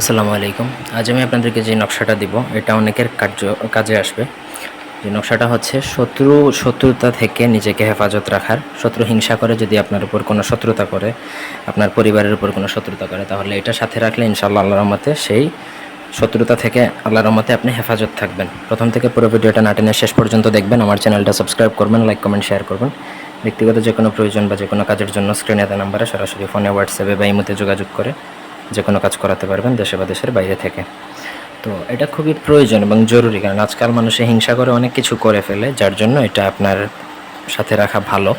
আসসালামু আলাইকুম। আজ আমি আপনাদেরকে যে নকশাটা দিব, এটা অনেকের কার্য, কাজে আসবে। যে নকশাটা হচ্ছে শত্রু, শত্রুতা থেকে নিজেকে হেফাজত রাখার। শত্রু হিংসা করে যদি আপনার উপর কোনো শত্রুতা করে, আপনার পরিবারের উপর কোনো শত্রুতা করে, তাহলে এটা সাথে রাখলে ইনশাআল্লাহ আল্লাহর রহমতে সেই শত্রুতা থেকে আল্লাহর রহমতে আপনি হেফাজত থাকবেন। প্রথম থেকে পুরো ভিডিওটা না টেনে শেষ পর্যন্ত দেখবেন, আমার চ্যানেলটা সাবস্ক্রাইব করবেন, লাইক, কমেন্ট, শেয়ার করবেন। ব্যক্তিগত যে কোনো প্রয়োজন বা যে কোনো কাজের জন্য স্ক্রিনে দেওয়া নাম্বারে সরাসরি ফোনে, হোয়াটসঅ্যাপে বা ইমোতে যোগাযোগ করে যে কোনো কাজ করাতে পারবেন দেশে বা দেশের বাইরে থেকে। তো এটা খুবই প্রয়োজন এবং জরুরি, কারণ আজকাল মানুষে হিংসা করে অনেক কিছু করে ফেলে, যার জন্য এটা আপনার সাথে রাখা ভালো।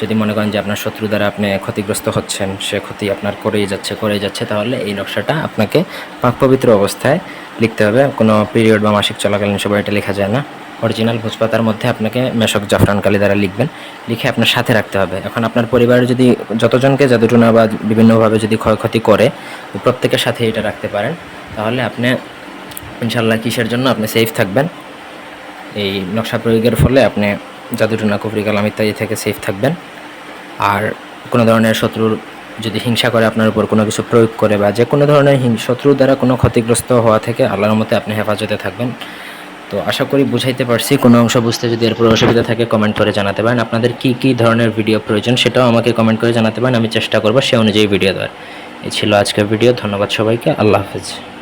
যদি মনে করেন যে আপনার শত্রু দ্বারা আপনি ক্ষতিগ্রস্ত হচ্ছেন, সে ক্ষতি আপনার করেই যাচ্ছে করেই যাচ্ছে, তাহলে এই নকশাটা আপনাকে পাক পবিত্র অবস্থায় লিখতে হবে। কোনো পিরিয়ড বা মাসিক চলাকালীন সময় এটা লেখা যায় না। অরিজিনাল ভোজপাতার মধ্যে আপনাকে মেশক জাফরান কালি দ্বারা লিখবেন। লিখে আপনার সাথে রাখতে হবে। এখন আপনার পরিবারের যদি যতজনকে জাদুটুনা বা বিভিন্নভাবে যদি ক্ষয়ক্ষতি করে প্রত্যেকের সাথে এটা রাখতে পারেন। তাহলে আপনি ইনশাল্লাহ কিসের জন্য আপনি সেফ থাকবেন। এই নকশা প্রয়োগের ফলে আপনি জাদুটুনা, কুফরি, কালাম ইত্যাদি থেকে সেফ থাকবেন। আর কোনো ধরনের শত্রুর যদি হিংসা করে আপনার উপর কোনো কিছু প্রয়োগ করে বা যে কোনো ধরনের শত্রুর দ্বারা কোনো ক্ষতিগ্রস্ত হওয়া থেকে আল্লাহর মতে আপনি হেফাজতে থাকবেন। তো আশা করি বুঝাইতে পারছি। কোনো অংশ বুঝতে যদি এরপর অসুবিধা থাকে কমেন্ট করে জানাতে পারেন। আপনাদের কি কি ধরনের ভিডিও প্রয়োজন সেটাও আমাকে কমেন্ট করে জানাতে পারেন। আমি চেষ্টা করব সে অনুযায়ী ভিডিও দেওয়ার। এই ছিল আজকের ভিডিও ধন্যবাদ সবাইকে। আল্লাহ হাফেজ।